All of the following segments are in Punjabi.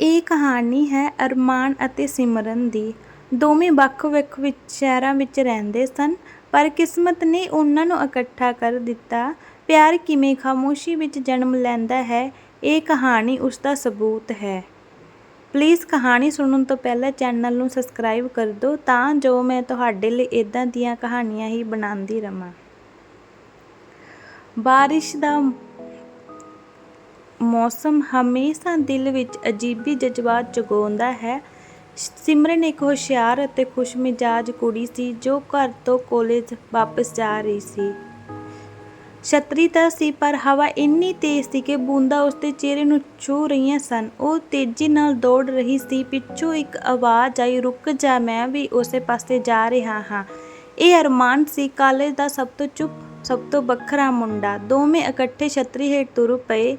ਇਹ ਕਹਾਣੀ ਹੈ ਅਰਮਾਨ ਅਤੇ ਸਿਮਰਨ ਦੀ। ਦੋਵੇਂ ਵੱਖ-ਵੱਖ ਵਿੱਚ ਸ਼ਹਿਰਾਂ ਵਿੱਚ ਰਹਿੰਦੇ ਸਨ, ਪਰ ਕਿਸਮਤ ਨੇ ਉਹਨਾਂ ਨੂੰ ਇਕੱਠਾ ਕਰ ਦਿੱਤਾ। ਪਿਆਰ ਕਿਵੇਂ ਖਾਮੋਸ਼ੀ ਵਿੱਚ ਜਨਮ ਲੈਂਦਾ ਹੈ, ਇਹ ਕਹਾਣੀ ਉਸ ਦਾ ਸਬੂਤ ਹੈ। ਪਲੀਜ਼ ਕਹਾਣੀ ਸੁਣਨ ਤੋਂ ਪਹਿਲਾਂ ਚੈਨਲ ਨੂੰ ਸਬਸਕ੍ਰਾਈਬ ਕਰ ਦਿਓ ਤਾਂ ਜੋ ਮੈਂ ਤੁਹਾਡੇ ਲਈ ਏਦਾਂ ਦੀਆਂ ਕਹਾਣੀਆਂ ਹੀ ਬਣਾਉਂਦੀ ਰਵਾਂ। ਬਾਰਿਸ਼ ਦਾ ਮੌਸਮ ਹਮੇਸ਼ਾ ਦਿਲ ਵਿੱਚ ਅਜੀਬੀ ਜਜ਼ਬਾਤ ਜਗਾਉਂਦਾ ਹੈ। ਸਿਮਰਨ ਇੱਕ ਹੁਸ਼ਿਆਰ ਅਤੇ ਖੁਸ਼ਮਿਜਾਜ ਕੁੜੀ ਸੀ ਜੋ ਘਰ ਤੋਂ ਕਾਲਜ ਵਾਪਸ ਜਾ ਰਹੀ ਸੀ। ਛਤਰੀ ਤਾਂ ਸੀ ਪਰ ਹਵਾ ਇੰਨੀ ਤੇਜ਼ ਸੀ ਕਿ ਬੂੰਦਾਂ ਉਸਦੇ ਚਿਹਰੇ ਨੂੰ ਛੂਹ ਰਹੀਆਂ ਸਨ। ਉਹ ਤੇਜ਼ੀ ਨਾਲ ਦੌੜ ਰਹੀ ਸੀ। ਪਿੱਛੋਂ ਇੱਕ ਆਵਾਜ਼ ਆਈ, "ਰੁਕ ਜਾ, ਮੈਂ ਵੀ ਉਸੇ ਪਾਸੇ ਜਾ ਰਿਹਾ ਹਾਂ।" ਇਹ ਅਰਮਾਨ ਸੀ, ਕਾਲਜ ਦਾ ਸਭ ਤੋਂ ਚੁੱਪ, ਸਭ ਤੋਂ ਵੱਖਰਾ ਮੁੰਡਾ। ਦੋਵੇਂ ਇਕੱਠੇ ਛਤਰੀ ਹੇਠ ਤੁਰ ਪਏ।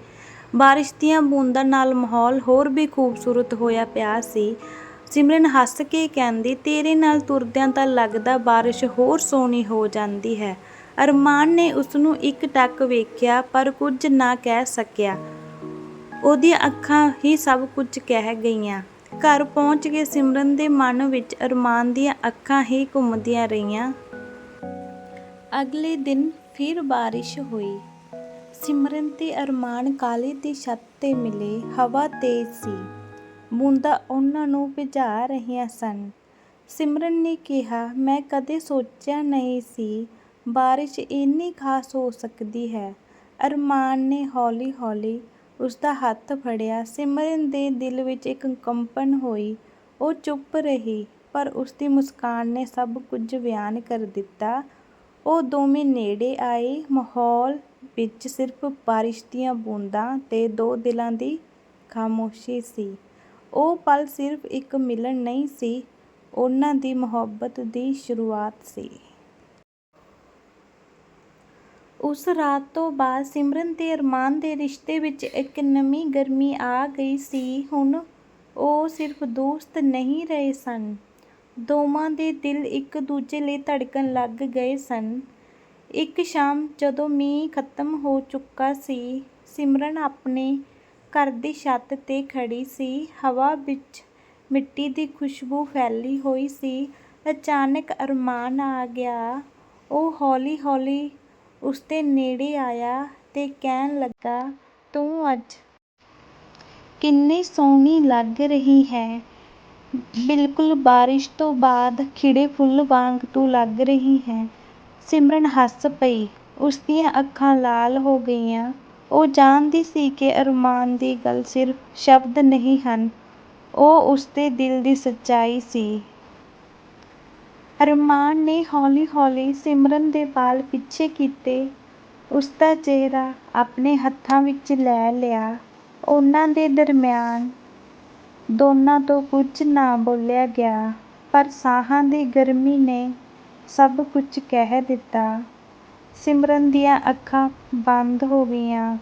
ਬਾਰਿਸ਼ ਦੀਆਂ ਬੂੰਦਾਂ ਨਾਲ ਮਾਹੌਲ ਹੋਰ ਵੀ ਖੂਬਸੂਰਤ ਹੋਇਆ ਪਿਆ ਸੀ। ਸਿਮਰਨ ਹੱਸ ਕੇ ਕਹਿੰਦੀ, "ਤੇਰੇ ਨਾਲ ਤੁਰਦਿਆਂ ਤਾਂ ਲੱਗਦਾ ਬਾਰਿਸ਼ ਹੋਰ ਸੋਹਣੀ ਹੋ ਜਾਂਦੀ ਹੈ।" ਅਰਮਾਨ ਨੇ ਉਸਨੂੰ ਟੱਕ ਵੇਖਿਆ ਪਰ ਕੁਝ ਨਾ ਕਹਿ ਸਕਿਆ। ਉਹਦੀਆਂ ਅੱਖਾਂ ਹੀ ਸਭ ਕੁਝ ਕਹਿ ਗਈਆਂ। ਘਰ ਪਹੁੰਚ ਕੇ ਸਿਮਰਨ ਦੇ ਮਨ ਵਿੱਚ ਅਰਮਾਨ ਦੀਆਂ ਅੱਖਾਂ ਹੀ ਘੁੰਮਦੀਆਂ ਰਹੀਆਂ। ਅਗਲੇ ਦਿਨ ਫਿਰ ਬਾਰਿਸ਼ ਹੋਈ। ਸਿਮਰਨ ਤੇ ਅਰਮਾਨ ਕਾਲੇ ਦੀ ਛੱਤ 'ਤੇ ਮਿਲੇ। ਹਵਾ ਤੇਜ਼ ਸੀ, ਬੂੰਦਾਂ ਉਹਨਾਂ ਨੂੰ ਭਿੱਜਾ ਰਹੀਆਂ ਸਨ। ਸਿਮਰਨ ਨੇ ਕਿਹਾ, "ਮੈਂ ਕਦੇ ਸੋਚਿਆ ਨਹੀਂ ਸੀ ਬਾਰਿਸ਼ ਇੰਨੀ ਖਾਸ ਹੋ ਸਕਦੀ ਹੈ।" ਅਰਮਾਨ ਨੇ ਹੌਲੀ-ਹੌਲੀ ਉਸਦਾ ਹੱਥ ਫੜਿਆ। ਸਿਮਰਨ ਦੇ ਦਿਲ ਵਿੱਚ ਇੱਕ ਕੰਪਨ ਹੋਈ। ਉਹ ਚੁੱਪ ਰਹੀ, ਪਰ ਉਸਦੀ ਮੁਸਕਾਨ ਨੇ ਸਭ ਕੁਝ ਬਿਆਨ ਕਰ ਦਿੱਤਾ। ਉਹ ਦੋਵੇਂ ਨੇੜੇ ਆਏ। ਮਾਹੌਲ ਵਿੱਚ ਸਿਰਫ਼ ਬਾਰਿਸ਼ ਦੀਆਂ ਬੂੰਦਾਂ ਤੇ ਦੋ ਦਿਲਾਂ ਦੀ ਖਾਮੋਸ਼ੀ ਸੀ। ਉਹ ਪਲ ਸਿਰਫ਼ ਇੱਕ ਮਿਲਣ ਨਹੀਂ ਸੀ, ਉਹਨਾਂ ਦੀ ਮੁਹੱਬਤ ਦੀ ਸ਼ੁਰੂਆਤ ਸੀ। ਉਸ ਰਾਤ ਤੋਂ ਬਾਅਦ ਸਿਮਰਨ ਤੇ ਅਰਮਾਨ ਦੇ ਰਿਸ਼ਤੇ ਵਿੱਚ ਇੱਕ ਨਵੀਂ ਗਰਮੀ ਆ ਗਈ ਸੀ। ਹੁਣ ਉਹ ਸਿਰਫ਼ ਦੋਸਤ ਨਹੀਂ ਰਹੇ ਸਨ, ਦੋਵਾਂ ਦੇ ਦਿਲ ਇੱਕ ਦੂਜੇ ਲਈ ਧੜਕਣ ਲੱਗ ਗਏ ਸਨ। ਇੱਕ ਸ਼ਾਮ ਜਦੋਂ ਮੀਂਹ ਖ਼ਤਮ ਹੋ ਚੁੱਕਾ ਸੀ, ਸਿਮਰਨ ਆਪਣੇ ਘਰ ਦੀ ਛੱਤ 'ਤੇ ਖੜ੍ਹੀ ਸੀ। ਹਵਾ ਵਿੱਚ ਮਿੱਟੀ ਦੀ ਖੁਸ਼ਬੂ ਫੈਲੀ ਹੋਈ ਸੀ। ਅਚਾਨਕ ਅਰਮਾਨ ਆ ਗਿਆ। ਉਹ ਹੌਲੀ-ਹੌਲੀ ਉਸਦੇ ਨੇੜੇ ਆਇਆ ਤੇ ਕਹਿਣ ਲੱਗਾ, "ਤੂੰ ਅੱਜ ਕਿੰਨੀ ਸੋਹਣੀ ਲੱਗ ਰਹੀ ਹੈਂ। ਬਿਲਕੁਲ ਬਾਰਿਸ਼ ਤੋਂ ਬਾਅਦ ਖਿੜੇ ਫੁੱਲ ਵਾਂਗ ਤੂੰ ਲੱਗ ਰਹੀ ਹੈਂ।" ਸਿਮਰਨ ਹੱਸ ਪਈ। ਉਸ ਦੀਆਂ ਅੱਖਾਂ ਲਾਲ ਹੋ ਗਈਆਂ। ਉਹ ਜਾਣਦੀ ਸੀ ਕਿ ਅਰਮਾਨ ਦੀ ਗੱਲ ਸਿਰਫ਼ ਸ਼ਬਦ ਨਹੀਂ ਹਨ, ਉਹ ਉਸਦੇ ਦਿਲ ਦੀ ਸੱਚਾਈ ਸੀ। ਅਰਮਾਨ ਨੇ ਹੌਲੀ-ਹੌਲੀ ਸਿਮਰਨ ਦੇ ਵਾਲ ਪਿੱਛੇ ਕੀਤੇ, ਉਸਦਾ ਚਿਹਰਾ ਆਪਣੇ ਹੱਥਾਂ ਵਿੱਚ ਲੈ ਲਿਆ। ਉਹਨਾਂ ਦੇ ਦਰਮਿਆਨ ਦੋਨਾਂ ਤੋਂ ਕੁਝ ਨਾ ਬੋਲਿਆ ਗਿਆ, ਪਰ ਸਾਹਾਂ ਦੀ ਗਰਮੀ ਨੇ ਸਭ ਕੁਝ ਕਹਿ ਦਿੱਤਾ। ਸਿਮਰਨ ਦੀਆਂ ਅੱਖਾਂ ਬੰਦ ਹੋ ਗਈਆਂ,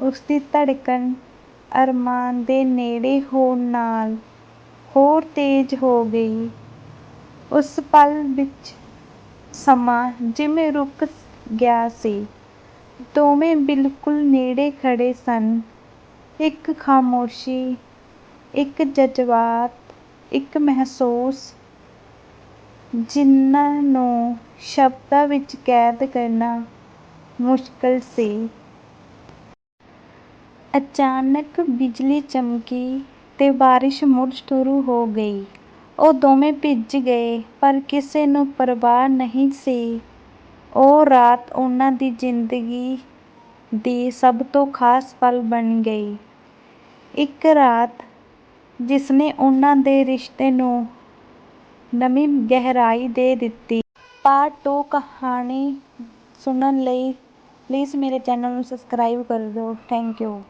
ਉਸਦੀ ਧੜਕਨ ਅਰਮਾਨ ਦੇ ਨੇੜੇ ਹੋਣ ਨਾਲ ਹੋਰ ਤੇਜ਼ ਹੋ ਗਈ। ਉਸ ਪਲ ਵਿੱਚ ਸਮਾਂ ਜਿਵੇਂ ਰੁਕ ਗਿਆ ਸੀ। ਦੋਵੇਂ ਬਿਲਕੁਲ ਨੇੜੇ ਖੜ੍ਹੇ ਸਨ। ਇੱਕ ਖਾਮੋਸ਼ੀ, ਇੱਕ ਜਜ਼ਬਾਤ, ਇੱਕ ਮਹਿਸੂਸ, ਜਿਨ੍ਹਾਂ ਨੂੰ ਸ਼ਬਦਾਂ ਵਿੱਚ ਕੈਦ ਕਰਨਾ ਮੁਸ਼ਕਲ ਸੀ। ਅਚਾਨਕ ਬਿਜਲੀ ਚਮਕੀ ਤੇ ਬਾਰਿਸ਼ ਮੁੜ ਸ਼ੁਰੂ ਹੋ ਗਈ। ਉਹ ਦੋਵੇਂ ਭਿੱਜ ਗਏ, ਪਰ ਕਿਸੇ ਨੂੰ ਪਰਵਾਹ ਨਹੀਂ ਸੀ। ਉਹ ਰਾਤ ਉਹਨਾਂ ਦੀ ਜ਼ਿੰਦਗੀ ਦੀ ਸਭ ਤੋਂ ਖਾਸ ਪਲ ਬਣ ਗਈ। ਇੱਕ ਰਾਤ ਜਿਸਨੇ ਉਹਨਾਂ ਦੇ ਰਿਸ਼ਤੇ ਨੂੰ ਨਵੀਂ ਗਹਿਰਾਈ ਦੇ ਦਿੱਤੀ। ਪਾਰਟ ਟੂ ਕਹਾਣੀ ਸੁਣਨ ਲਈ ਪਲੀਜ਼ ਮੇਰੇ ਚੈਨਲ ਨੂੰ ਸਬਸਕ੍ਰਾਈਬ ਕਰ ਦਿਓ। Thank you.